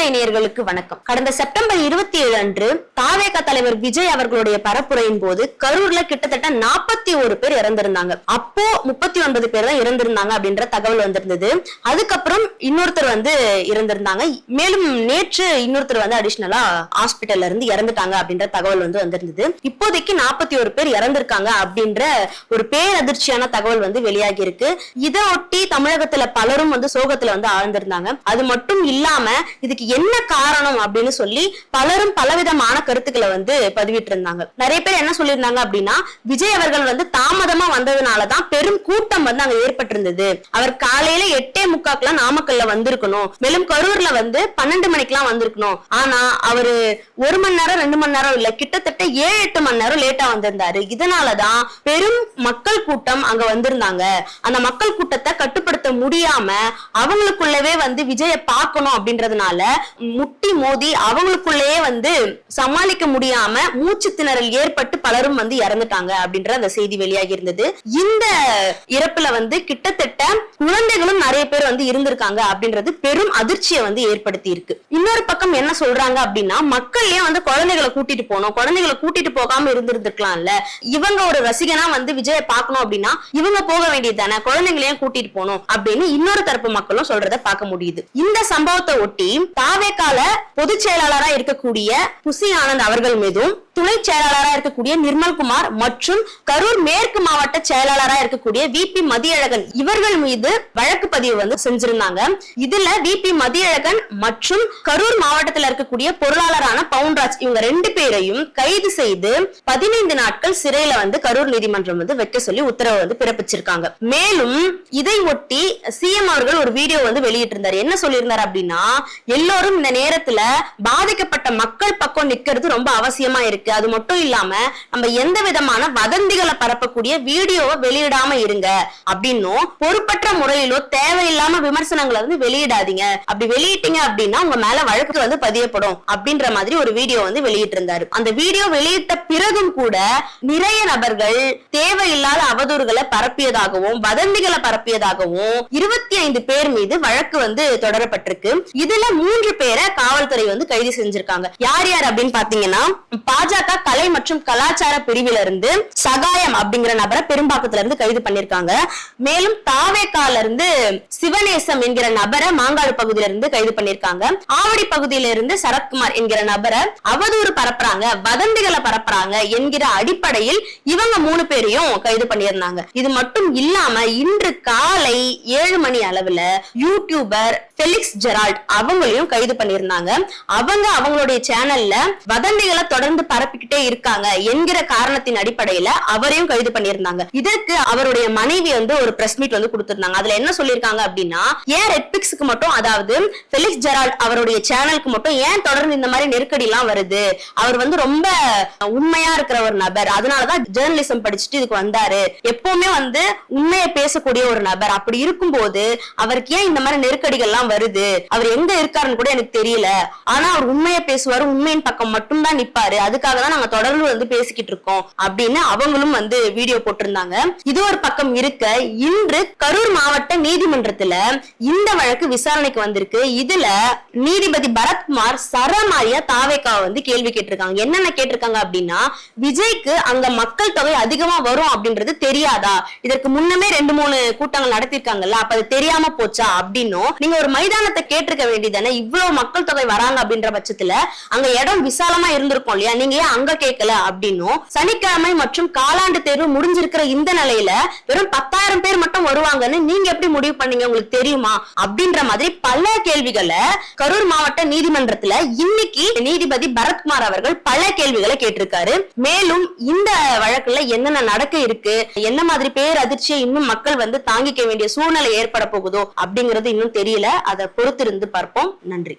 முத்திரை நேர்களுக்கு வணக்கம். கடந்த செப்டம்பர் இருபத்தி ஏழு அன்று தாவேக தலைவர் விஜய் அவர்களுடைய பரப்புரையின் போது கரூர்ல கிட்டத்தட்ட நாற்பத்தி ஒரு பேர் இறந்திருந்தாங்க. அப்போ முப்பத்தி ஒன்பது பேர் தான் இறந்திருந்தாங்க அப்படின்ற தகவல் வந்திருந்தது. அதுக்கப்புறம் இன்னொருத்தர் வந்து இறந்திருந்தாங்க. மேலும் நேற்று இன்னொருத்தர் வந்து அடிஷனலா ஹாஸ்பிட்டல்ல இருந்து இறந்துட்டாங்க அப்படின்ற தகவல் வந்து வந்திருந்தது. இப்போதைக்கு நாற்பத்தி ஒரு பேர் இறந்திருக்காங்க அப்படின்ற ஒரு பேரதிர்ச்சியான தகவல் வந்து வெளியாகி இருக்கு. இதை ஒட்டி தமிழகத்துல பலரும் வந்து சோகத்துல வந்து ஆழ்ந்திருந்தாங்க. அது மட்டும் இல்லாம இதுக்கு என்ன காரணம் அப்படின்னு சொல்லி பலரும் பலவிதமான கருத்துக்களை வந்து பதிவிட்டு இருந்தாங்க நிறைய பேர் என்ன சொல்லியிருந்தாங்க அப்படின்னா விஜய் அவர்கள் வந்து தாமதமா வந்ததுனாலதான் பெரும் கூட்டம் வந்து அங்க ஏற்பட்டிருந்தது. அவர் காலையில எட்டே முக்காக்குலாம் நாமக்கல்ல வந்திருக்கணும். மேலும் கரூர்ல வந்து பன்னெண்டு மணிக்கெல்லாம் வந்திருக்கணும். ஆனா அவரு ஒரு மணி நேரம் ரெண்டு மணி நேரம் இல்ல கிட்டத்தட்ட ஏழு எட்டு மணி நேரம் லேட்டா வந்திருந்தாரு. இதனாலதான் பெரும் மக்கள் கூட்டம் அங்க வந்திருந்தாங்க. அந்த மக்கள் கூட்டத்தை கட்டுப்படுத்த முடியாம அவங்களுக்குள்ளவே வந்து விஜய பார்க்கணும் அப்படின்றதுனால முட்டி மோதி அவங்களுக்குள்ளேயே வந்து சமாளிக்க முடியாம மூச்சு திணறல் ஏற்பட்டு பலரும் வந்து இறந்துட்டாங்க அப்படின்ற அந்த செய்தி வெளியாகி இருந்தது. இந்த இறப்புல வந்து கிட்டத்தட்ட குழந்தைகளும் நிறைய பேர் வந்து இருந்திருக்காங்க அப்படின்றது பெரும் அதிர்ச்சியை வந்து ஏற்படுத்தி இருக்கு. இன்னொரு பக்கம் என்ன சொல்றாங்க அப்படின்னா மக்கள் ஏன் வந்து குழந்தைகளை கூட்டிட்டு போனோம் குழந்தைகளை கூட்டிட்டு போகாம இருந்திருந்துக்கலாம்ல இவங்க ஒரு ரசிகனா வந்து விஜயை பார்க்கணும் அப்படின்னா இவங்க போக வேண்டியது தானே குழந்தைங்களையும் கூட்டிட்டு போகணும் அப்படின்னு இன்னொரு தரப்பு மக்களும் சொல்றத பார்க்க முடியுது. இந்த சம்பவத்தை ஒட்டி தாவேக்கால பொதுச் செயலாளரா இருக்கக்கூடிய புசி ஆனந்த் அவர்கள் மீதும் துணை செயலாளரா இருக்கக்கூடிய நிர்மல்குமார் மற்றும் கரூர் மேற்கு மாவட்ட செயலாளரா இருக்கக்கூடிய வி பி மதியழகன் இவர்கள் மீது வழக்கு பதிவு வந்து செஞ்சிருந்தாங்க. இதுல வி பி மதியழகன் மற்றும் கரூர் மாவட்டத்துல இருக்கக்கூடிய பொருளாளரான பவுன்ராஜ் இவங்க ரெண்டு பேரையும் கைது செய்து பதினைந்து நாட்கள் சிறையில வந்து கரூர் நீதிமன்றம் வந்து வைக்க சொல்லி உத்தரவு வந்து பிறப்பிச்சிருக்காங்க. மேலும் இதை ஒட்டி சிஎம் அவர்கள் ஒரு வீடியோ வந்து வெளியிட்டிருந்தார். என்ன சொல்லியிருந்தார் அப்படின்னா எல்லோரும் எல்லோரும் இந்த நேரத்துல பாதிக்கப்பட்ட மக்கள் பக்கம் நிக்கிறது ரொம்ப அவசியமா இருக்கு. அது மட்டும் இல்லாம நம்ம எந்த விதமான வதந்திகளை பரப்பக்கூடிய வீடியோவை வெளியிடாம இருங்க. அப்படின்னும் பொறுப்பற்ற முறையிலோ தேவையில்லாம விமர்சனங்களை வந்து வெளியிடாதீங்க. அப்படி வெளியிட்டீங்க அப்படின்னா உங்க மேல வழக்கு வந்து பதியப்படும் அப்படின்ற மாதிரி ஒரு வீடியோ வந்து வெளியிட்டு இருந்தாரு அந்த வீடியோ வெளியிட்ட பிறகும் கூட நிறைய நபர்கள் தேவையில்லாத அவதூறுகளை பரப்பியதாகவும் வதந்திகளை பரப்பியதாகவும் இருபத்தி ஐந்து பேர் மீது வழக்கு வந்து தொடரப்பட்டிருக்கு. இதுல மூன்று ஏழு பேரை காவல்துறை வந்து கைது செஞ்சிருக்காங்க. யார் யார் அப்படின்னு பாத்தீங்கன்னா பாஜக கலை மற்றும் கலாச்சார பிரிவில இருந்து சகாயம் அப்படிங்கிற நபரை பெரும்பாக்கத்துல இருந்து கைது பண்ணிருக்காங்க. மேலும் தாவேக்கால இருந்து சிவநேசம் என்கிற நபரை மாங்காடு பகுதியில இருந்து கைது பண்ணிருக்காங்க. ஆவடி பகுதியில இருந்து சரத்குமார் என்கிற நபரை அவதூறு பரப்புறாங்க வதந்திகளை பரப்புறாங்க என்கிற அடிப்படையில் இவங்க மூணு பேரையும் கைது பண்ணியிருந்தாங்க. இது மட்டும் இல்லாம இன்று காலை ஏழு மணி அளவுல யூடியூபர் ஃபெலிக்ஸ் ஜெரால்ட் அவங்களையும் கைது பண்ணியிருந்தாங்க அவங்க அவங்களுடைய சேனல்ல வதந்திகளை தொடர்ந்து பரப்பிக்கிட்டே இருக்காங்க என்கிற காரணத்தின் அடிப்படையில அவரையும் கைது பண்ணியிருந்தாங்க. இதற்கு அவருடைய மனைவி வந்து ஒரு பிரஸ் மீட் வந்து கொடுத்திருந்தாங்க. அதுல என்ன சொல்லியிருக்காங்க அப்படின்னா ஏன் ரெட்பிக்ஸுக்கு மட்டும் அதாவது பெலிக்ஸ் ஜெரால்ட் அவருடைய சேனலுக்கு மட்டும் ஏன் தொடர்ந்து இந்த மாதிரி நெருக்கடி எல்லாம் வருது? அவர் வந்து ரொம்ப உண்மையா இருக்கிற ஒரு நபர். அதனாலதான் ஜேர்னலிசம் படிச்சுட்டு இதுக்கு வந்தாரு. எப்பவுமே வந்து உண்மையை பேசக்கூடிய ஒரு நபர். அப்படி இருக்கும்போது அவருக்கு ஏன் இந்த மாதிரி நெருக்கடிகள் எல்லாம் வருது? அவர் எங்க இருக்காருன்னு கூட எனக்கு தெரியல. ஆனா அவர் உண்மையை பேசுவாரு உண்மையின் பக்கம் மட்டும்தான் நிப்பாரு. அதுக்காக தான் நாங்க தொடர்ந்து வந்து பேசிக்கிட்டு இருக்கோம் அப்படின்னு அவங்களும் வந்து வீடியோ போட்டிருந்தாங்க. இது ஒரு பக்கம் இருக்க இன்று கரூர் மாவட்ட நீதிமன்றத்துல இந்த வழக்கு விசாரணைக்கு வந்திருக்கு. இதுல நீதிபதி பரத்குமார் சரமாரியா தாவேக்கா வந்து கேள்வி கேட்டிருக்காங்க. என்னென்ன கேட்டிருக்காங்க அப்படின்னா விஜய்க்கு அங்க மக்கள் தொகை அதிகமா வரும் அப்படின்றது தெரியாதா? இதற்கு முன்னமே ரெண்டு மூணு கூட்டங்கள் நடத்திருக்காங்கல்ல அப்ப அது தெரியாம போச்சா அப்படின்னும் நீங்க ஒரு மைதானத்தை கேட்டிருக்க வேண்டியதானே இவ்வளவு மக்கள் தொகை வராங்க அப்படின்ற பட்சத்துல அங்க இடம் விசாலமா இருந்திருக்கும் இல்லையா? நீங்க ஏன் அங்க கேட்கல அப்படின்னும் சனிக்கிழமை மற்றும் காலாண்டு தேர்வு முடிஞ்சிருக்கிற இந்த நிலையில வெறும் பத்தாயிரம் பேர் மட்டும் வருவாங்கன்னு நீங்க எப்படி முடிவு பண்ணீங்க? உங்களுக்கு தெரியுமா? அப்படின்ற மாதிரி பல கேள்விகளை கரூர் மாவட்ட நீதிமன்றத்துல இன்னைக்கு நீதிபதி பரத்குமார் அவர்கள் பல கேள்விகளை கேட்டிருக்காரு. மேலும் இந்த வழக்குல என்னென்ன நடக்க இருக்கு? என்ன மாதிரி பேர் அதிர்ச்சியை இன்னும் மக்கள் வந்து தாங்கிக்க வேண்டிய சூழ்நிலை ஏற்பட போகுதோ அப்படிங்கிறது இன்னும் தெரியல. அதை பொறுத்திருந்து பார்ப்போம். நன்றி.